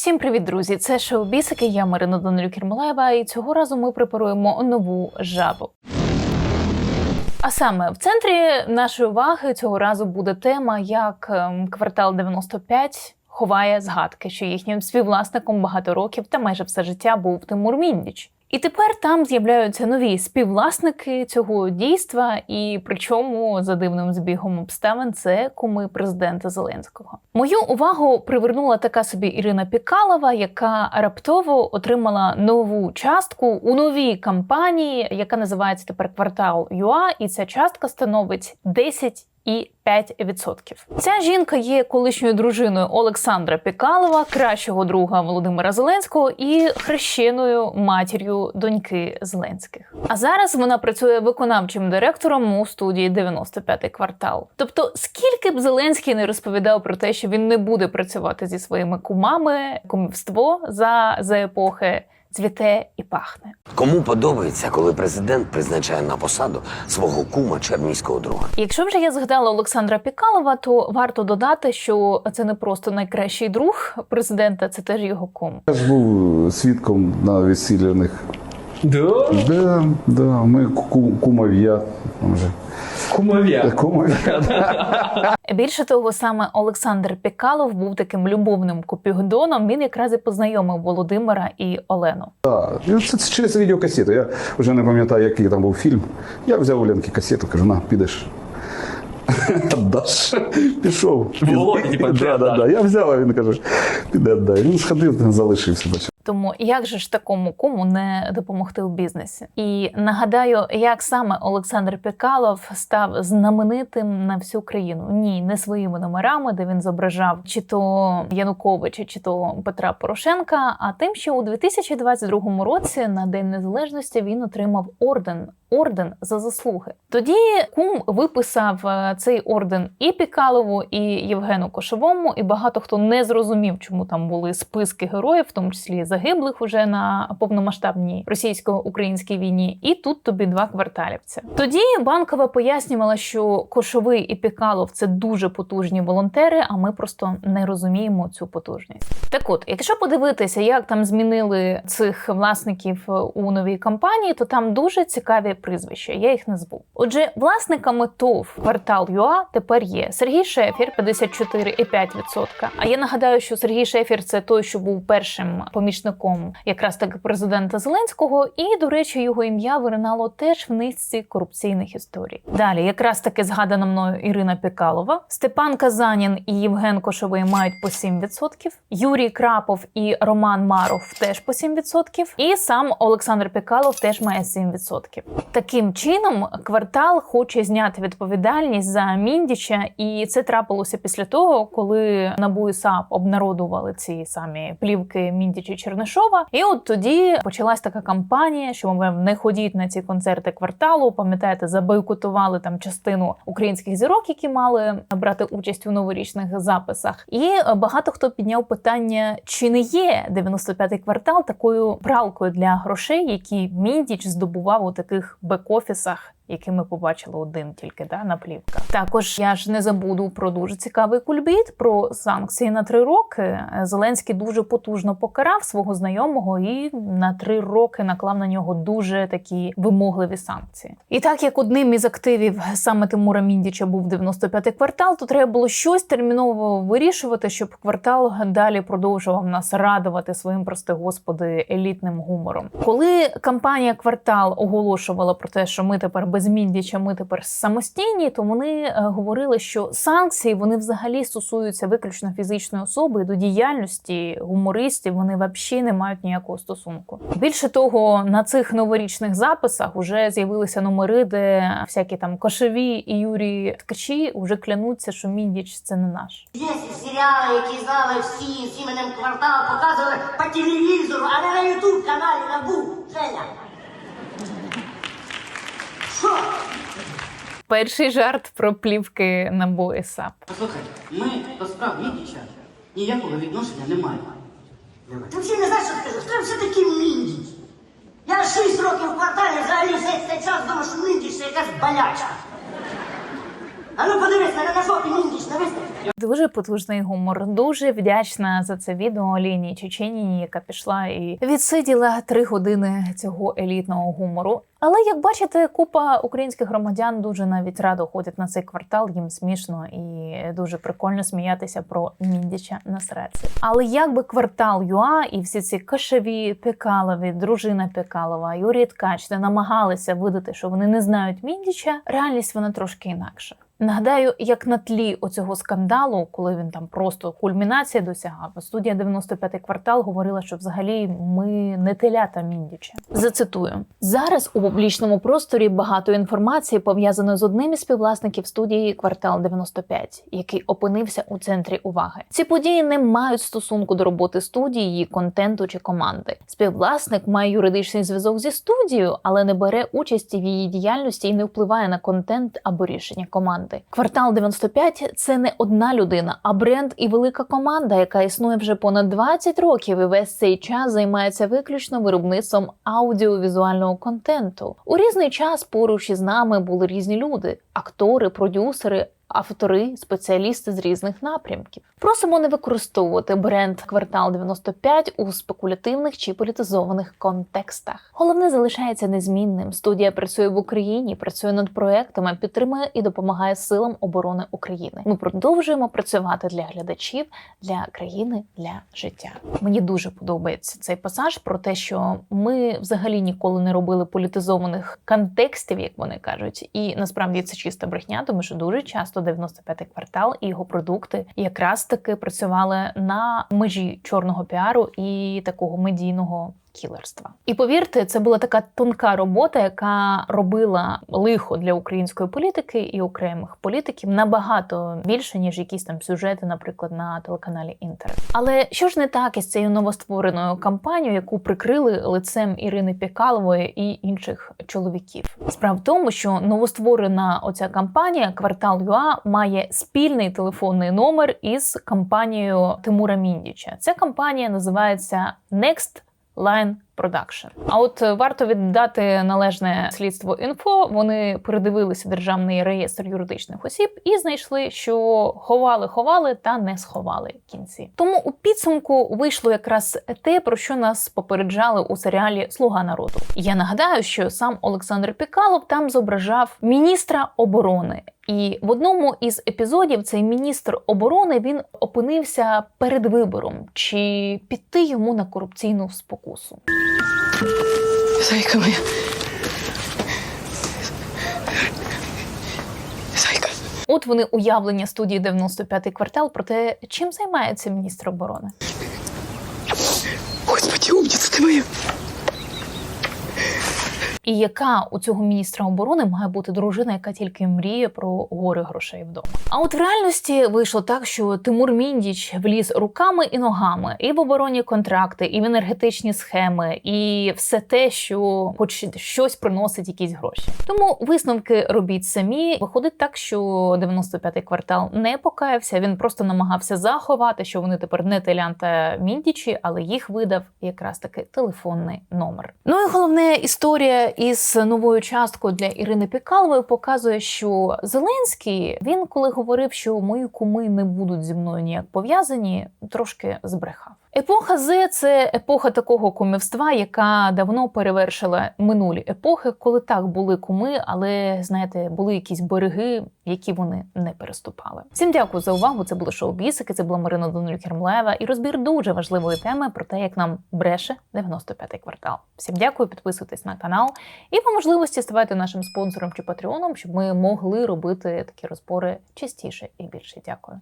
Всім привіт, друзі! Це шоу Бісики. Я Марина Данилюк Кермолаєва, і цього разу ми препаруємо нову жабу. А саме в центрі нашої уваги цього разу буде тема, як ем, квартал 95 ховає згадки, що їхнім співвласником багато років та майже все життя був Тимур Міндіч. І тепер там з'являються нові співвласники цього дійства, і причому за дивним збігом обставин це куми президента Зеленського. Мою увагу привернула така собі Ірина Пікалова, яка раптово отримала нову частку у новій кампанії, яка називається тепер квартал ЮА, і ця частка становить 10 і 5%. Ця жінка є колишньою дружиною Олександра Пікалова, кращого друга Володимира Зеленського і хрещеною матір'ю доньки Зеленських. А зараз вона працює виконавчим директором у студії 95-й квартал. Тобто, скільки б Зеленський не розповідав про те, що він не буде працювати зі своїми кумами, кумівство за, за епохи. Цвіте і пахне. Кому подобається, коли президент призначає на посаду свого кума чи друга? Якщо вже я згадала Олександра Пікалова, то варто додати, що це не просто найкращий друг президента, це теж його кум. Я ж був свідком на весілляних. Да? Да, да, ми ку- кумов'я. там Кумов'я. Кумов'я. Більше того, саме Олександр Пікалов був таким любовним купігдоном. Він якраз і познайомив Володимира і Олену. І Це, це через відеокасету. Я вже не пам'ятаю, який там був фільм. Я взяв у Ленки касету, кажу, на, підеш. Даш. Пішов. Володя, типа, да, да, да. Я взяв, а він каже, піде віддай. Він сходив, залишився. Тому як же ж такому куму не допомогти у бізнесі? І нагадаю, як саме Олександр Пікалов став знаменитим на всю країну. Ні, не своїми номерами, де він зображав чи то Януковича, чи то Петра Порошенка, а тим, що у 2022 році на День Незалежності він отримав орден. Орден за заслуги. Тоді кум виписав е, цей орден і Пікалову, і Євгену Кошовому, і багато хто не зрозумів, чому там були списки героїв, в тому числі загиблих уже на повномасштабній російсько-українській війні. І тут тобі два кварталівця. Тоді банкова пояснювала, що Кошовий і Пікалов це дуже потужні волонтери, а ми просто не розуміємо цю потужність. Так от, якщо подивитися, як там змінили цих власників е, у новій кампанії, то там дуже цікаві прізвища. Я їх назву. Отже, власниками ТОВ квартал ЮА тепер є Сергій Шефір 54,5%. А я нагадаю, що Сергій Шефір це той, що був першим помічником якраз таки президента Зеленського, і до речі, його ім'я виринало теж в низці корупційних історій. Далі, якраз таки згадана мною Ірина Пікалова, Степан Казанін і Євген Кошовий мають по 7%, Юрій Крапов і Роман Маров теж по 7%, і сам Олександр Пікалов теж має 7%. Таким чином, квартал хоче зняти відповідальність за Міндіча, і це трапилося після того, коли НАБУ і САП обнародували ці самі плівки Міндіча Чернишова. І от тоді почалась така кампанія, що мовляв, не ходіть на ці концерти кварталу. Пам'ятаєте, забойкотували там частину українських зірок, які мали брати участь у новорічних записах. І багато хто підняв питання, чи не є 95-й квартал такою пралкою для грошей, які Міндіч здобував у таких бек-офісах. Який ми побачили один тільки да, на плівках. Також я ж не забуду про дуже цікавий кульбіт про санкції на три роки. Зеленський дуже потужно покарав свого знайомого і на три роки наклав на нього дуже такі вимогливі санкції. І так як одним із активів саме Тимура Міндіча був 95-й квартал, то треба було щось терміново вирішувати, щоб квартал далі продовжував нас радувати своїм, прости господи, елітним гумором. Коли кампанія квартал оголошувала про те, що ми тепер без Міндіча, ми тепер самостійні, то вони е, говорили, що санкції вони взагалі стосуються виключно фізичної особи до діяльності гумористів. Вони взагалі не мають ніякого стосунку. Більше того, на цих новорічних записах вже з'явилися номери, де всякі там кошові і Юрій Ткачі вже клянуться, що Міндіч це не наш. Є серіали, які знали всі з іменем квартал, показували по телевізору, а не на ютуб каналі набу. Женя. Що? Перший жарт про плівки на бої САП. Послухай, ми до справ Міндіча ніякого відношення не маємо. Ти взагалі не знаєш, що скажеш? Хто все-таки міндіч? Я шість років в кварталі взагалі весь цей час думав, що міндіч це якась болячка. А ну подивись, мене на жопі міндіч не виставить. Дуже потужний гумор. Дуже вдячна за це відео Лінії Чеченіні, яка пішла і відсиділа три години цього елітного гумору. Але як бачите, купа українських громадян дуже навіть радо ходять на цей квартал. Їм смішно і дуже прикольно сміятися про міндіча на сраці. Але як би квартал ЮА і всі ці кашеві Пекалові, дружина Пекалова, Юрій Ткач не намагалися видати, що вони не знають міндіча, реальність вона трошки інакша. Нагадаю, як на тлі оцього скандалу, коли він там просто кульмінація досягав, студія 95-й квартал говорила, що взагалі ми не телята Міндіча. Зацитую зараз у публічному просторі багато інформації пов'язаної з одним із співвласників студії Квартал 95, який опинився у центрі уваги. Ці події не мають стосунку до роботи студії, її контенту чи команди. Співвласник має юридичний зв'язок зі студією, але не бере участі в її діяльності і не впливає на контент або рішення команди. Квартал 95 – це не одна людина, а бренд і велика команда, яка існує вже понад 20 років і весь цей час займається виключно виробництвом аудіовізуального контенту. У різний час поруч із нами були різні люди: актори, продюсери. Автори, спеціалісти з різних напрямків. Просимо не використовувати бренд Квартал 95 у спекулятивних чи політизованих контекстах. Головне залишається незмінним. Студія працює в Україні, працює над проектами, підтримує і допомагає силам оборони України. Ми продовжуємо працювати для глядачів, для країни, для життя. Мені дуже подобається цей пасаж про те, що ми взагалі ніколи не робили політизованих контекстів, як вони кажуть, і насправді це чиста брехня, тому що дуже часто 95-й квартал і його продукти якраз таки працювали на межі чорного піару і такого медійного. Кілерства, і повірте, це була така тонка робота, яка робила лихо для української політики і окремих політиків набагато більше ніж якісь там сюжети, наприклад, на телеканалі Інтер. Але що ж не так із цією новоствореною кампанією, яку прикрили лицем Ірини Пікалової і інших чоловіків? Справа в тому, що новостворена оця кампанія Квартал ЮА має спільний телефонний номер із кампанією Тимура Міндіча. Ця кампанія називається Next Line Production. А от е, варто віддати належне слідство інфо. Вони передивилися державний реєстр юридичних осіб і знайшли, що ховали, ховали та не сховали кінці. Тому у підсумку вийшло якраз те, про що нас попереджали у серіалі Слуга народу. Я нагадаю, що сам Олександр Пікалов там зображав міністра оборони. І в одному із епізодів цей міністр оборони він опинився перед вибором, чи піти йому на корупційну спокусу. Зайка моя. Зайка. От вони уявлення студії 95-й квартал про те, чим займається міністр оборони. Господи, умница ты моя. І яка у цього міністра оборони має бути дружина, яка тільки мріє про гори грошей вдома? А от в реальності вийшло так, що Тимур Міндіч вліз руками і ногами і в оборонні контракти, і в енергетичні схеми, і все те, що хоч щось приносить якісь гроші. Тому висновки робіть самі. Виходить так, що 95-й квартал не покаявся. Він просто намагався заховати, що вони тепер не телянта Міндічі, але їх видав якраз таки телефонний номер. Ну і головне історія із новою часткою для Ірини Пікалової показує, що Зеленський він, коли говорив, що мої куми не будуть зі мною ніяк пов'язані, трошки збрехав. Епоха З це епоха такого кумівства, яка давно перевершила минулі епохи, коли так були куми, але знаєте, були якісь береги, які вони не переступали. Всім дякую за увагу. Це було шоу Бісики. Це була Марина Данилюк Кермлева і розбір дуже важливої теми про те, як нам бреше 95-й квартал. Всім дякую, підписуйтесь на канал і по можливості ставайте нашим спонсором чи патреоном, щоб ми могли робити такі розбори частіше і більше. Дякую.